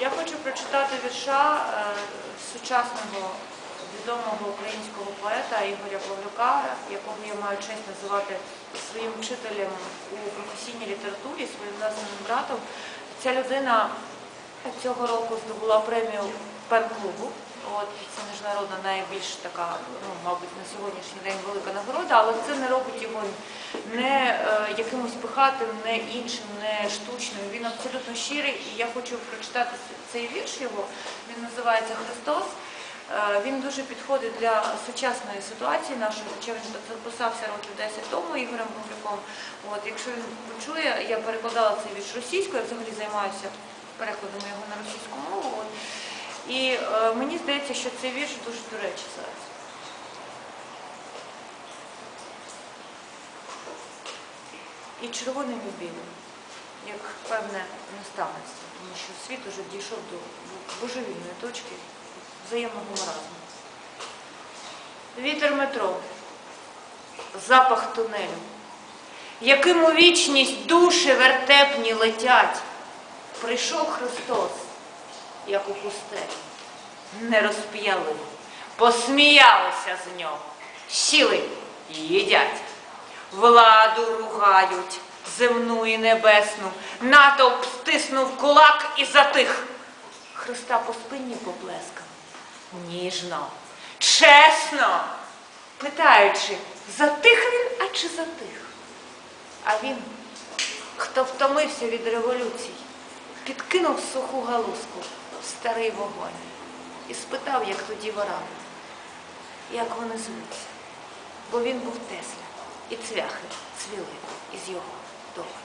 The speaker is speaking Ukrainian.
Я хочу прочитати вірша е, сучасного відомого українського поета Ігоря Павлюка, якого я маю честь називати своїм вчителем у професійній літературі, своїм власним братом. Ця людина цього року здобула премію пен-клубу. От це міжнародна найбільш така, ну мабуть, на сьогоднішній день велика нагорода, але це не робить його не е, якимось пихатим, не іншим, не штучним. Він абсолютно щирий, і я хочу прочитати цей вірш його. Він називається Христос. Е, Він дуже підходить для сучасної ситуації нашої, хоча він записався років 10 тому Ігорем Павлюком. От, якщо він почує, я перекладала цей вірш російською, я взагалі займаюся перекладом його на російську мову. І е, мені здається, що цей вірш дуже до речі зараз. І червоним і білим, як певне наставництво, тому що світ уже дійшов до божевільної точки взаємного маразму. Вітер метро, запах тунелю, яким у вічність душі вертепні летять. Прийшов Христос, як у пустелі, не розп'яли, посміялися з нього, сіли і їдять. Владу ругають, земну і небесну, натовп стиснув кулак і затих. Христа по спині поплескав, ніжно, чесно, питаючи, затих він, а чи затих? А він, хто втомився від революцій, підкинув суху галузку в старий вогонь і спитав, як тоді ворали, як вони звуться, бо він був Тесля, і цвяхи цвіли із його дому.